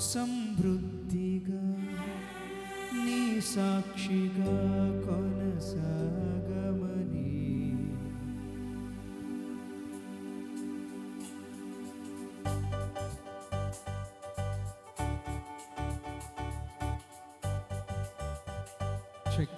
సమృద్ధిగా నీ సాక్షిగా కొనసాగమని చెక్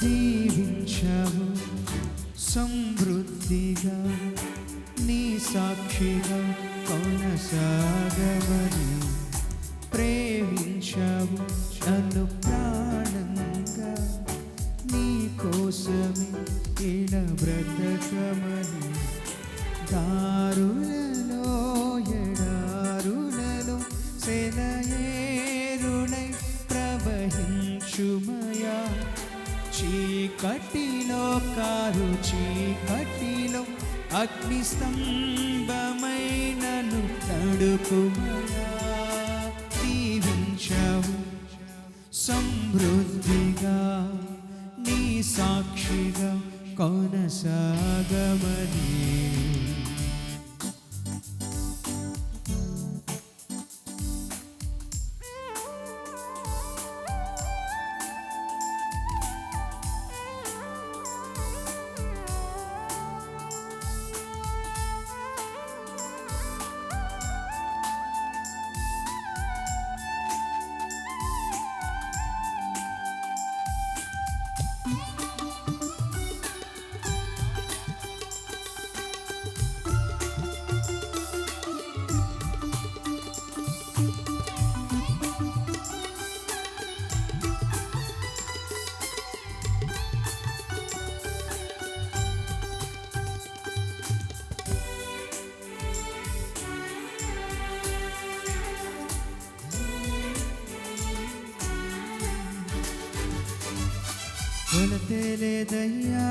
దీవించవు సమృద్ధిగా నీ సాక్షిగా కొనసాగమని కారు చీకటిలో అగ్ని స్తంభమైనను నడుపుమయా దీవించవు సమృద్ధిగా నీ సాక్షిగా కొనసాగమని కొలతేలేదయ్యా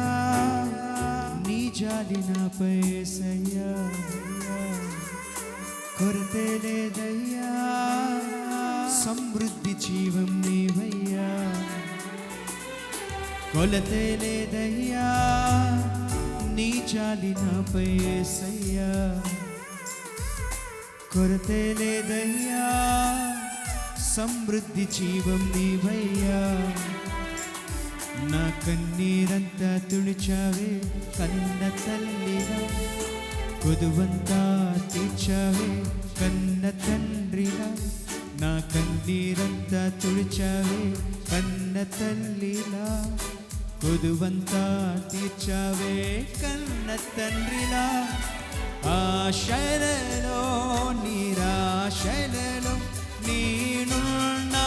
నీ జాలి నాపై సయ్యా కొరతే లేదయ్యా సమృద్ధి జీవం నీవయ్యా. కొలతే లేదయ్యా నీ జాలి నాపై సయ్యా కొరతే లేదయ్యా సమృద్ధి జీవం నీవయ్యా. నా కన్నీరంతా తుడిచావే కన్న తల్లిగా కొదువంతా తీర్చావే కన్న తండ్రిలా నా కన్నీరంతా తుడిచావే కన్న తల్లిలా కొదువంతా తీర్చావే కన్న తండ్రిలా ఆశలలో నిరాశలలో నేనున్నా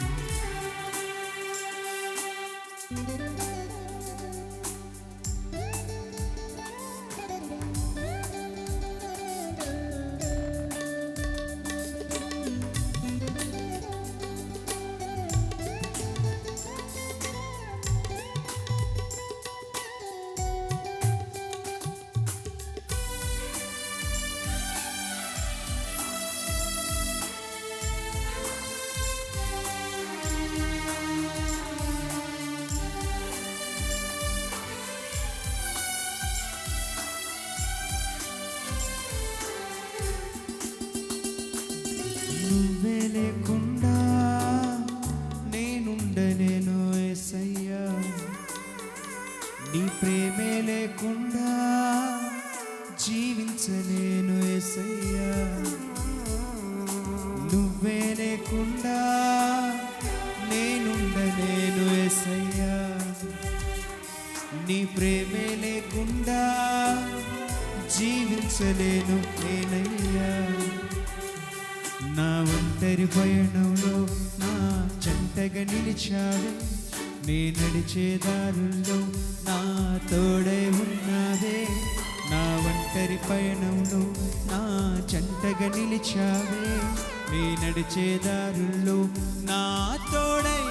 నీ ప్రేమే లేకుండా జీవించలేను ఎసయ్యా నువ్వే లేకుండా నేనుండలేను ఎసయ్యా నీ ప్రేమే లేకుండా జీవించలేను నేనయ్యా. నా ఒంటరి పయనంలో నా చెంతగా నిలిచావే. నీ నడిచే దారుల్లో నా తోడై ఉన్నావే. నా ఒంటరి పయనంలో నా చెంతగా నిలిచావే. నీ నడిచే దారుల్లో నా తోడై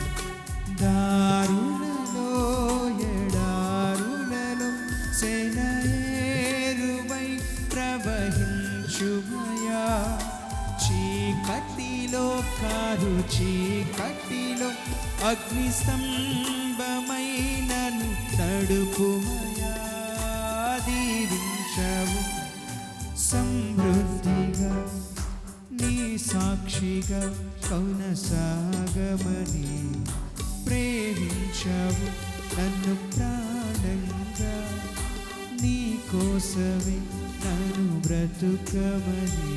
కట్టిలో అగ్ని స్తంభమైనను తడుపుమయా దీవించవు సమృద్ధిగా నీ సాక్షిగా కౌనసాగమని ప్రేమించవు నన్ను ప్రాణంగా. నీ కోసమే నన్ను బ్రతుకమని